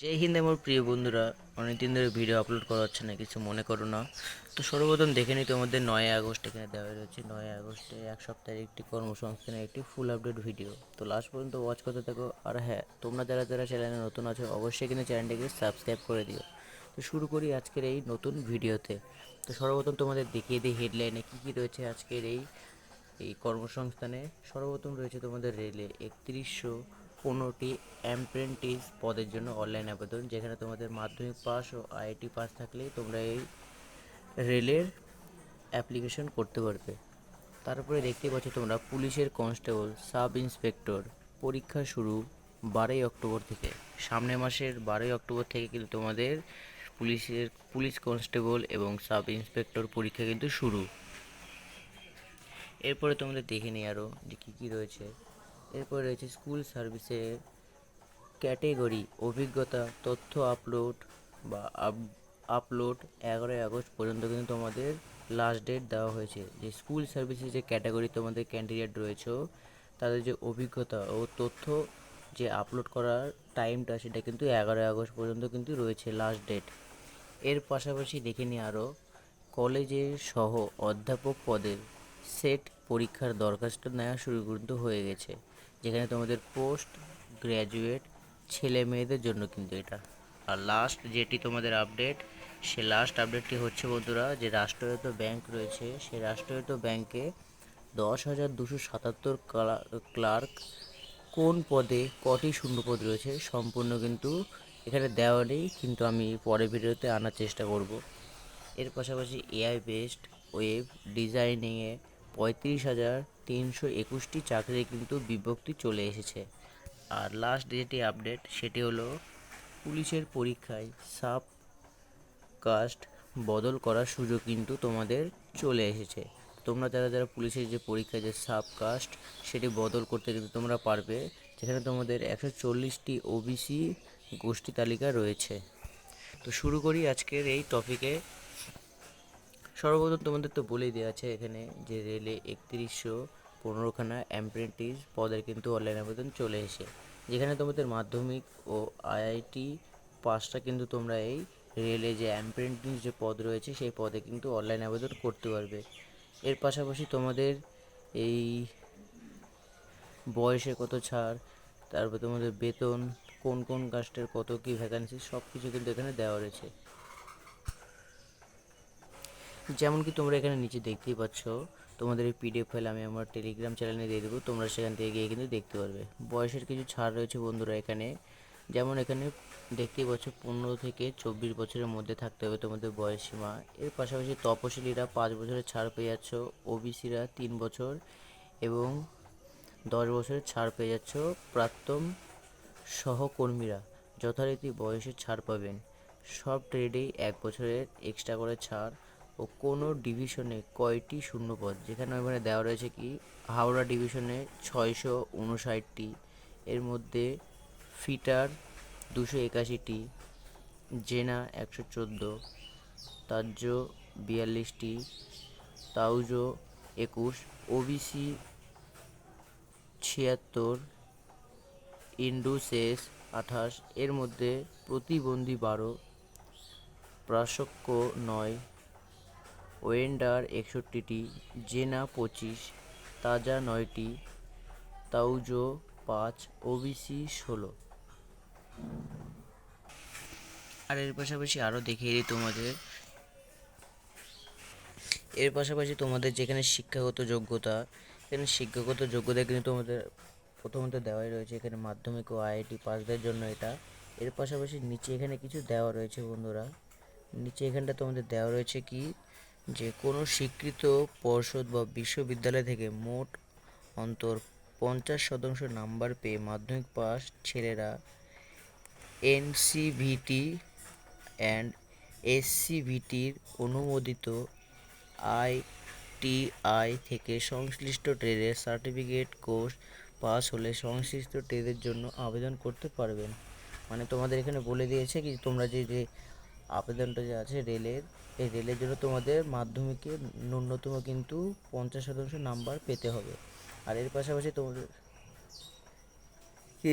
জয় হিন্দ আমার প্রিয় বন্ধুরা, অনেকদিন ধরে ভিডিও আপলোড করা হচ্ছে না, কিছু মনে করো না। তো সর্বপ্রথম দেখে নিই তোমাদের নয় আগস্ট এখানে দেওয়া রয়েছে। নয় আগস্টে এক সপ্তাহের একটি কর্মসংস্থানের একটি ফুল আপডেট ভিডিও তো লাস্ট পর্যন্ত ওয়াচ করতে থাকো। আর হ্যাঁ তোমরা যারা যারা চ্যানেলে নতুন আছো, অবশ্যই কিন্তু চ্যানেলটিকে সাবস্ক্রাইব করে দিও। তো শুরু করি আজকের এই নতুন ভিডিওতে তো। সর্বপ্রথম তোমাদের দেখিয়ে দিই হেডলাইনে কী কী রয়েছে আজকের এই এই কর্মসংস্থানে। সর্বপ্রথম রয়েছে তোমাদের রেলে একত্রিশশো পনেরোটি অ্যাপ্রেন্টিস পদের জন্য অনলাইন আবেদন, যেখানে তোমাদের মাধ্যমিক পাস ও আইআইটি পাস থাকলেই তোমরা এই রেলের অ্যাপ্লিকেশন করতে পারবে। তারপরে দেখতে পাচ্ছ তোমরা পুলিশের কনস্টেবল সাব ইন্সপেক্টর পরীক্ষা শুরু বারোই অক্টোবর থেকে। সামনের মাসের বারোই অক্টোবর থেকে কিন্তু তোমাদের পুলিশের, পুলিশ কনস্টেবল এবং সাব ইন্সপেক্টর পরীক্ষা কিন্তু শুরু। এরপরে তোমাদের দেখে নিই আরও যে কী কী রয়েছে। এরপরে রয়েছে স্কুল সার্ভিসের ক্যাটেগরি, অভিজ্ঞতা, তথ্য আপলোড বা আপলোড এগারোই আগস্ট পর্যন্ত কিন্তু তোমাদের লাস্ট ডেট দেওয়া হয়েছে। যে স্কুল সার্ভিসের যে ক্যাটাগরি তোমাদের ক্যান্ডিডেট রয়েছে, তাদের যে অভিজ্ঞতা ও তথ্য যে আপলোড করার টাইমটা সেটা কিন্তু এগারোই আগস্ট পর্যন্ত কিন্তু রয়েছে লাস্ট ডেট এর পাশাপাশি দেখে নিই আরও কলেজের সহ অধ্যাপক পদের সেট পরীক্ষার দরখাস্ত নেওয়া শুরু কিন্তু হয়ে গেছে। যেখানে তোমাদের পোস্ট গ্র্যাজুয়েট ছেলে মেয়েদের জন্য কিন্তু এটা। আর লাস্ট যেটি তোমাদের আপডেট সে লাস্ট আপডেটটি হচ্ছে বন্ধুরা, যে রাষ্ট্রায়ত্ত ব্যাংক রয়েছে সেই রাষ্ট্রায়ত্ত ব্যাংকে দশ হাজার দুশো সাতাত্তর ক্লার্ক কোন পদে কটি শূন্যপদ রয়েছে সম্পূর্ণ কিন্তু এখানে দেওয়া নেই, কিন্তু আমি পরের ভিডিওতে আনার চেষ্টা করব। এর পাশাপাশি এআই বেসড ওয়েব ডিজাইনিংয়ে পঁয়ত্রিশ হাজার তিনশো একুশটি চাকরি কিন্তু বিভক্তি চলে এসেছে। আর লাস্ট যেটি আপডেট সেটি হলো পুলিশের পরীক্ষায় সাব কাস্ট বদল করার সুযোগ কিন্তু তোমাদের চলে এসেছে। তোমরা যারা যারা পুলিশের যে পরীক্ষা যে সাব কাস্ট সেটি বদল করতে কিন্তু তোমরা পারবে, যেখানে তোমাদের একশো চল্লিশটি ওবিসি গোষ্ঠী তালিকা রয়েছে। তো শুরু করি আজকের এই টপিকে সর্বপ্রথম তোমাদের তো বলেই দেওয়া আছে এখানে যে রেলে একত্রিশশো পনেরোখানা অ্যাপ্রেন্টিস পদের কিন্তু অনলাইন আবেদন চলে এসে। যেখানে তোমাদের মাধ্যমিক ও আইআইটি পাসটা কিন্তু তোমরা এই রেলে যে অ্যাপ্রেন্টিস যে পদ রয়েছে, সেই পদে কিন্তু অনলাইন আবেদন করতে পারবে। এর পাশাপাশি তোমাদের এই বয়সে কত ছাড়, তারপর তোমাদের বেতন, কোন কোন কাস্টের কত কী ভ্যাকান্সি সব কিছু কিন্তু এখানে দেওয়া রয়েছে। যেমন কি তোমরা এখানে নিচে দেখতেই পাচ্ছ, তোমাদের এই পিডিএফ ফাইল আমি আমার টেলিগ্রাম চ্যানেলে দিয়ে দেবো, তোমরা সেখান থেকে গিয়ে কিন্তু দেখতে পারবে। বয়সের কিছু ছাড় রয়েছে বন্ধুরা এখানে। যেমন এখানে দেখতেই পাচ্ছ, পনেরো থেকে চব্বিশ বছরের মধ্যে থাকতে হবে তোমাদের বয়স সীমা এর পাশাপাশি তপশিলীরা পাঁচ বছরের ছাড় পেয়ে যাচ্ছ, ওবিসিরা তিন বছর এবং দশ বছরের ছাড় পেয়ে যাচ্ছ। প্রাক্তন সহকর্মীরা যথারীতি বয়সের ছাড় পাবেন। সব ট্রেডেই এক বছরের এক্সট্রা করে ছাড়। ও কোনো ডিভিশনে কয়টি শূন্যপদ? যেখানে ওখানে দেওয়া রয়েছে কি, হাওড়া ডিভিশনে ছয়শো উনষাটটি, এর মধ্যে ফিটার দুশো একাশিটি, জেনা একশো চোদ্দ তাজ্য বিয়াল্লিশটি তাউজো একুশ ওবিসি ছিয়াত্তর, ইন্ডুসেস আঠাশ, এর মধ্যে প্রতিবন্ধী বারো প্রাশক্য নয় ওয়েন্ডার একষট্টিটি, জেনা পঁচিশ, তাজা নয়টি, তাউজো পাঁচ, ওবিসি ষোলো। আর এর পাশাপাশি আরও দেখিয়ে দিই তোমাদের। এর পাশাপাশি তোমাদের যেখানে শিক্ষাগত যোগ্যতা, এখানে শিক্ষাগত যোগ্যতা কিন্তু তোমাদের প্রথমত দেওয়াই রয়েছে। এখানে মাধ্যমিক ও আইআইটি পাসদের জন্য এটা। এর পাশাপাশি নিচে এখানে কিছু দেওয়া রয়েছে বন্ধুরা। নিচে এখানটা তোমাদের দেওয়া রয়েছে কি? যে কোনো স্বীকৃত পর্ষদ বা বিশ্ববিদ্যালয় থেকে মোট অন্তর পঞ্চাশ শতাংশ নাম্বার পেয়ে মাধ্যমিক পাস ছেলেরা এনসিভিটি অ্যান্ড এসসিভিটির অনুমোদিত আইটিআই থেকে সংশ্লিষ্ট ট্রেডের সার্টিফিকেট কোর্স পাস হলে সংশ্লিষ্ট ট্রেডের জন্য আবেদন করতে পারবেন। মানে তোমাদের এখানে বলে দিয়েছে কি তোমরা যে যে আবেদনটা যে আছে রেলের, এই রেলের জন্য তোমাদের মাধ্যমিকে ন্যূনতম কিন্তু পঞ্চাশ শতাংশ নাম্বার পেতে হবে। আর এর পাশাপাশি তোমাদের কি